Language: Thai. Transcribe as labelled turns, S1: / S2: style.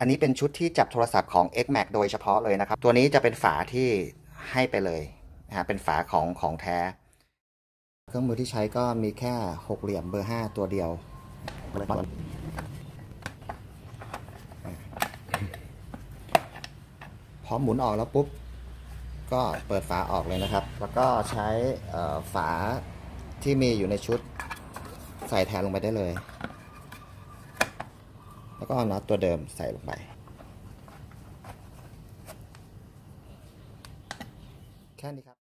S1: อันนี้เป็นชุดที่จับโทรศัพท์ของ XMAX โดยเฉพาะเลยนะครับ ตัวนี้จะเป็นฝาที่ให้ไปเลยนะฮะเป็นฝาของของแท้ เครื่องมือที่ใช้ก็มีแค่หกเหลี่ยมเบอร์ 5 ตัวเดียวพอหมุนออกแล้วปุ๊บ ก็เปิดฝาออกเลยนะครับ แล้วก็ใช้ฝาที่มีอยู่ในชุดใส่แทนลงไปได้เลย แล้วก็เอาน็อตตัวเดิมใส่ลงไป แค่นี้ครับ